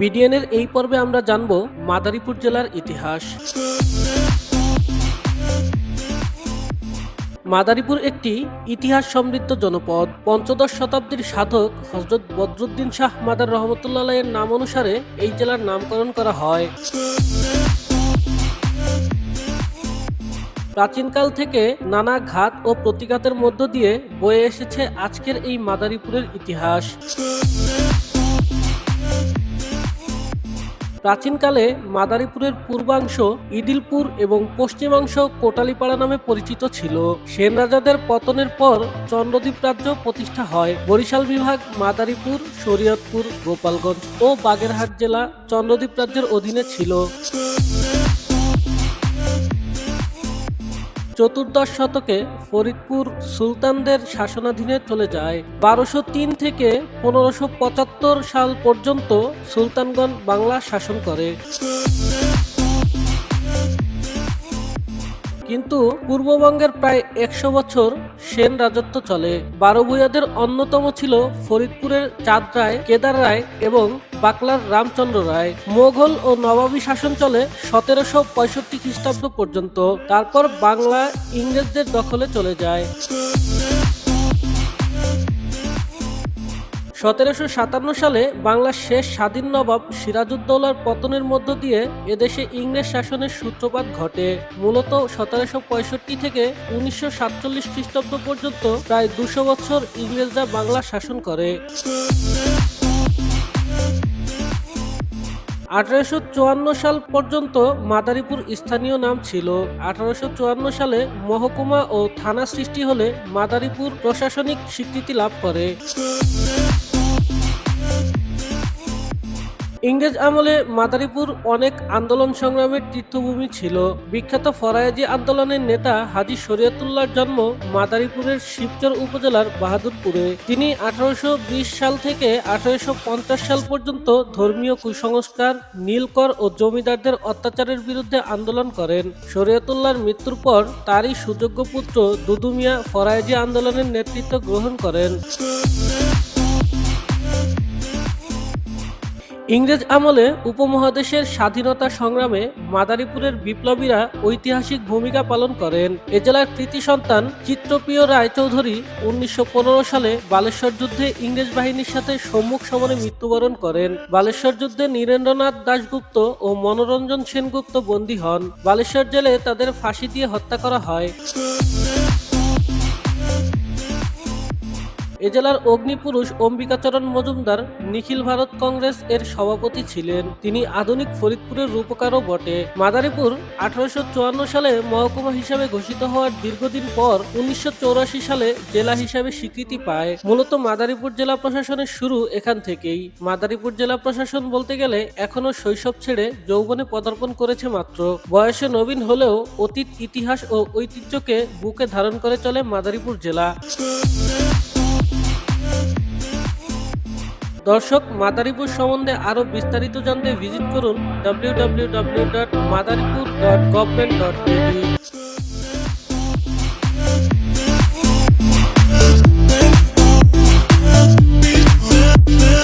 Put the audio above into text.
বিডিএনের এই পর্বে আমরা জানব মাদারীপুর জেলার ইতিহাস। মাদারীপুর একটি ইতিহাস সমৃদ্ধ জনপদ। পঞ্চদশ শতাব্দীর সাধক হজরত বদরুদ্দিন শাহ মাদার রহমতুল্লাহ এর নাম অনুসারে এই জেলার নামকরণ করা হয়। প্রাচীনকাল থেকে নানা ঘাত ও প্রতিঘাতের মধ্য দিয়ে বয়ে এসেছে আজকের এই মাদারীপুরের ইতিহাস। প্রাচীনকালে মাদারীপুরের পূর্বাংশ ইদিলপুর এবং পশ্চিমাংশ কোটালিপাড়া নামে পরিচিত ছিল। সেন রাজাদের পতনের পর চন্দ্রদ্বীপ রাজ্য প্রতিষ্ঠা হয়। বরিশাল বিভাগ, মাদারীপুর, শরীয়তপুর, গোপালগঞ্জ ও বাগেরহাট জেলা চন্দ্রদ্বীপ রাজ্যের অধীনে ছিল। চতুর্দশ শতকে ফরিদপুর সুলতানদের শাসনাধীনে চলে যায়। বারোশো তিন থেকে পনেরোশো পঁচাত্তর সাল পর্যন্ত সুলতানগঞ্জ বাংলা শাসন করে। কিন্তু পূর্ববঙ্গের প্রায় একশো বছর সেন রাজত্ব চলে। বারো ভূয়াদের অন্যতম ছিল ফরিদপুরের চাঁদ রায়, কেদার রায় এবং বাকলার রামচন্দ্র রায়। মোগল ও নবাবী শাসন চলে সতেরোশো পঁয়ষট্টি খ্রিস্টাব্দ পর্যন্ত। তারপর বাংলা ইংরেজদের দখলে চলে যায়। সতেরোশো সাতান্ন সালে বাংলার শেষ স্বাধীন নবাব সিরাজউদ্দৌলার পতনের মধ্য দিয়ে এদেশে ইংরেজ শাসনের সূত্রপাত ঘটে। মূলত সতেরোশো পঁয়ষট্টি থেকে উনিশশো সাতচল্লিশ খ্রিস্টাব্দ পর্যন্ত প্রায় দুশো বছর ইংরেজরা বাংলা শাসন করে। আঠারোশো চুয়ান্ন সাল পর্যন্ত মাদারীপুর স্থানীয় নাম ছিল। আঠারোশো চুয়ান্ন সালে মহকুমা ও থানা সৃষ্টি হলে মাদারীপুর প্রশাসনিক স্বীকৃতি লাভ করে। ইংরেজ আমলে মাদারীপুর অনেক আন্দোলন সংগ্রামের তীর্থভূমি ছিল। বিখ্যাত ফরায়াজি আন্দোলনের নেতা হাজি শরীয়তুল্লাহর জন্ম মাদারীপুরের শিবচর উপজেলার বাহাদুরপুরে। তিনি আঠারোশো বিশ সাল থেকে আঠারোশো পঞ্চাশ সাল পর্যন্ত ধর্মীয় কুসংস্কার, নীলকর ও জমিদারদের অত্যাচারের বিরুদ্ধে আন্দোলন করেন। শরীয়তুল্লাহর মৃত্যুর পর তারই সুযোগ্য পুত্র দুদুমিয়া ফরায়াজি আন্দোলনের নেতৃত্ব গ্রহণ করেন। ইংরেজ আমলে উপমহাদেশের স্বাধীনতা সংগ্রামে মাদারীপুরের বিপ্লবীরা ঐতিহাসিক ভূমিকা পালন করেন। এ জেলার কৃতি সন্তান চিত্রপ্রিয় রায়চৌধুরী উনিশশো পনেরো সালে বালেশ্বর যুদ্ধে ইংরেজ বাহিনীর সাথে সম্মুখ সমরে মৃত্যুবরণ করেন। বালেশ্বর যুদ্ধে নীরেন্দ্রনাথ দাশগুপ্ত ও মনোরঞ্জন সেনগুপ্ত বন্দী হন। বালেশ্বর জেলে তাদের ফাঁসি দিয়ে হত্যা করা হয়। এ জেলার অগ্নিপুরুষ অম্বিকাচরণ মজুমদার নিখিল ভারত কংগ্রেস এর সভাপতি ছিলেন। তিনি আধুনিক ফরিদপুরের রূপকারও বটে। মাদারীপুর আঠারোশো চুয়ান্ন সালে মহকুমা হিসাবে ঘোষিত হওয়ার দীর্ঘদিন পর উনিশশো সালে জেলা হিসাবে স্বীকৃতি পায়। মূলত মাদারীপুর জেলা প্রশাসনের শুরু এখান থেকেই। মাদারীপুর জেলা প্রশাসন বলতে গেলে এখনও শৈশব ছেড়ে যৌবনে পদার্পণ করেছে মাত্র। বয়সে নবীন হলেও অতীত ইতিহাস ও ঐতিহ্যকে বুকে ধারণ করে চলে মাদারীপুর জেলা। দর্শক মাদারীপুর সম্বন্ধে আরও বিস্তারিত জানতে ভিজিট করুন www.madaripur.government.pd